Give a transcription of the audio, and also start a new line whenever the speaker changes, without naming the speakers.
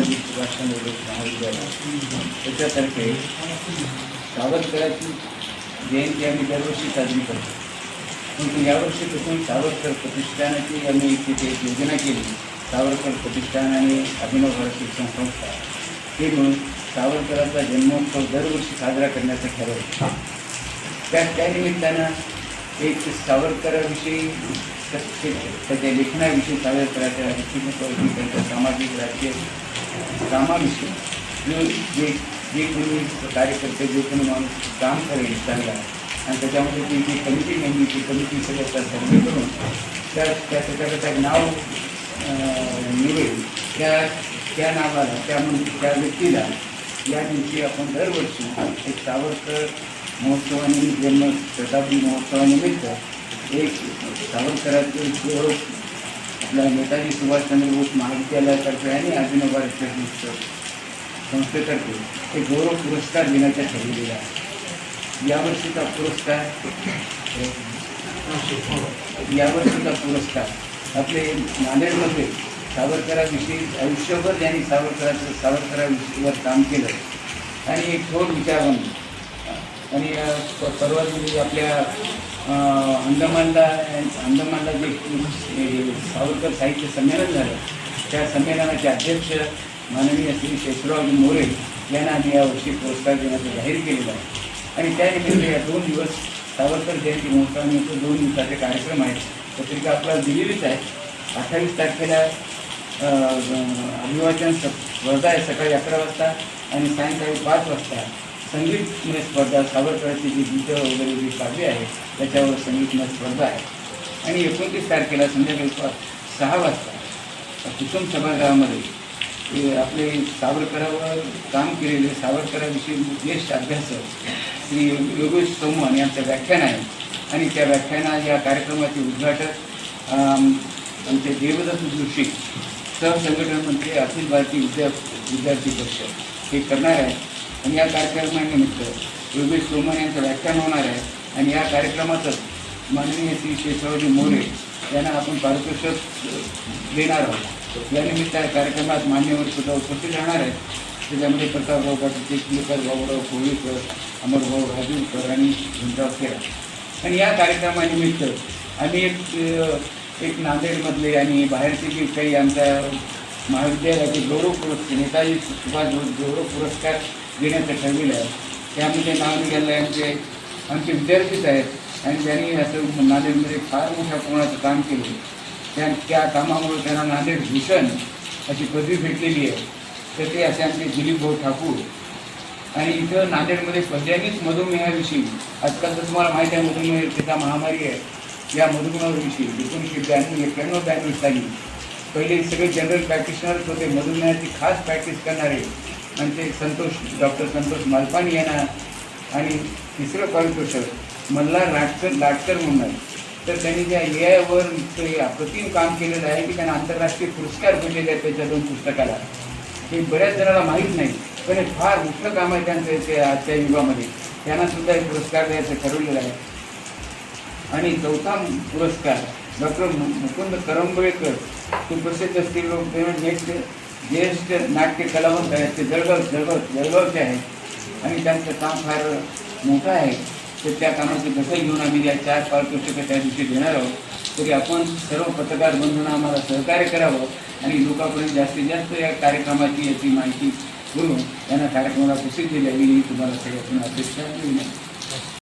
महाविद्यालय. त्याच्यातर्फे सावरकरांची जयंती आम्ही दरवर्षी साजरी करतो. परंतु यावर्षीपासून सावरकर प्रतिष्ठानाची आम्ही तिथे एक योजना केली. सावरकर प्रतिष्ठान आणि अभिनव भारत शिक्षण संस्था. हे म्हणून सावरकरांचा जन्मोत्सव दरवर्षी साजरा करण्याचं ठरवलं. त्या त्यानिमित्तानं एक सावरकराविषयी त्याच्या लेखनाविषयी सावरकराच्या व्यक्तिमत्वाविषयी त्यांच्या सामाजिक राजकीय कामाविषयी जो जे जे कोणी कार्यकर्ते जे कोणी माणूस काम करेल चांगला आणि त्याच्यामध्ये ती जी कमिटी नेमली ती कमिटी सगळ्या सर्वे करून त्या त्या त्याच्याकडे नाव निवडेल त्या त्या नावाला त्या त्या व्यक्तीला या दिवशी आपण दरवर्षी एक सावरकर महोत्सवानिमित्त जन्म शताब्दी महोत्सवानिमित्त एक सावरकरांचे आपल्या नेताजी सुभाषचंद्र बोस महाविद्यालयातर्फे आणि अभिनव भारत संस्थेतर्फे हे गौरव पुरस्कार देण्याचा ठरलेला आहे. यावर्षीचा पुरस्कार यावर्षीचा पुरस्कार आपले नांदेडमध्ये सावरकराविषयी आयुष्यभर त्यांनी सावरकराचं सावरकराविषयीवर काम केलं. आणि एक थोड विचारवंत आणि परवा दिवशी आपल्या अंदमानला अंदमानला जे सावरकर साहित्य संमेलन झालं त्या संमेलनाचे अध्यक्ष माननीय श्री शेषराव मोरे यांना आम्ही यावर्षी पुरस्कार देण्याचं जाहीर केलेलं आहे. आणि त्यानिमित्त या दोन दिवस सावरकर जयंती महोत्सवानिमित्त दोन दिवसाचे कार्यक्रम आहेत. पत्रिका आपल्याला दिलेलीच आहे. अठ्ठावीस तारखेला अभिवाचन स- स्पर्धा आहे सकाळी अकरा वाजता आणि सायंकाळी पाच वाजता. संगीतमय स्पर्धा सावरकरांची जी गीतं वगैरे जी काव्य आहे त्याच्यावर संगीतमय स्पर्धा आहे. आणि एकोणतीस तारखेला संध्याकाळी सहा वाजता कुसुम सभागृहामध्ये आपले सावरकरावर काम केलेले सावरकराविषयी ज्येष्ठ अभ्यासक श्री योगेश चौहान यांचं व्याख्यान आहे. आणि त्या व्याख्याना या कार्यक्रमाचे उद्घाटक आमचे देवदत्त जोशी सहसंघटन मंत्री अखिल भारतीय विद्या विद्यार्थी पक्ष हे करणार आहे आणि या कार्यक्रमानिमित्त योगेश चव्हाण यांचं व्याख्यान होणार आहे. आणि या कार्यक्रमातच माननीय श्री शेषरावजी मोरे यांना आपण पारितोषिक देणार आहोत. यानिमित्त या कार्यक्रमात मान्यवर सुद्धा उपस्थित राहणार आहेत. त्याच्यामध्ये प्रतापराव पाटील चिखलीकर बाबूराव कोळीकर अमरभाऊ राजूरकर आणि झुंजाव खेळ आणि या कार्यक्रमानिमित्त आम्ही एक एक नांदेडमधले आणि बाहेरचे जे काही आमच्या महाविद्यालयाचे गौरव पुरस्कार नेताजी सुभाष गौरव पुरस्कार देण्याचं ठरलेलं आहे. त्यामध्ये नाव निघालं आहे आमचे आमचे विद्यार्थीच आहेत. आणि त्यांनी असं नांदेडमध्ये फार मोठ्या प्रमाणात काम केले. त्या त्या कामामुळे त्यांना नांदेड भूषण अशी पदवी भेटलेली आहे. तर ते असे आमचे दिलीप भाऊ ठाकूर. आणि इथं नांदेडमध्ये पहिल्यांदाच मधुमेहाविषयी आजकाल तर तुम्हाला माहिती आहे मधुमेह त्याचा महामारी आहे. या मधुमेहाविषयी एकोणीसशे ब्याण्णव एक्क्याण्णव ब्याण्णव साली. पहिले सगळे जनरल प्रॅक्टिशनर्स होते. मधुमेहाची खास प्रॅक्टिस करणारे. आणि ते संतोष डॉक्टर संतोष मालपानी यांना आणि तिसरं पारितोषक मल्हार लाटकर लाटकर म्हणून तर त्यांनी त्या ए आयवर ते अप्रतिम काम केलेलं आहे की त्यांना आंतरराष्ट्रीय पुरस्कार भेटलेले आहेत त्याच्या दोन पुस्तकाला. हे बऱ्याच जणांना माहीत नाही पण हे फार मोठं काम आहे त्यांचं ते आजच्या युगामध्ये. त्यांना सुद्धा एक पुरस्कार द्यायचं ठरवलेलं आहे. आणि चौथा पुरस्कार डॉक्टर मुकुंद करंबळेकर ते प्रसिद्ध असतील लोक नेक्स्ट ज्येष्ठ नाट्य कलावंत आहेत ते जळगाव जळगाव जळगावचे आहेत. आणि त्यांचं काम फार मोठं आहे. तर त्या कामाची दखल घेऊन आम्ही या चार पारितोषिकं त्या दिवशी देणार आहोत. तरी आपण सर्व पत्रकार बंधूंना आम्हाला सहकार्य करावं आणि लोकांपर्यंत जास्तीत जास्त या कार्यक्रमाची याची माहिती करून यांना कार्यक्रमाला प्रसिद्धी द्यावी ही तुम्हाला सगळ्यांना अपेक्षा आहे.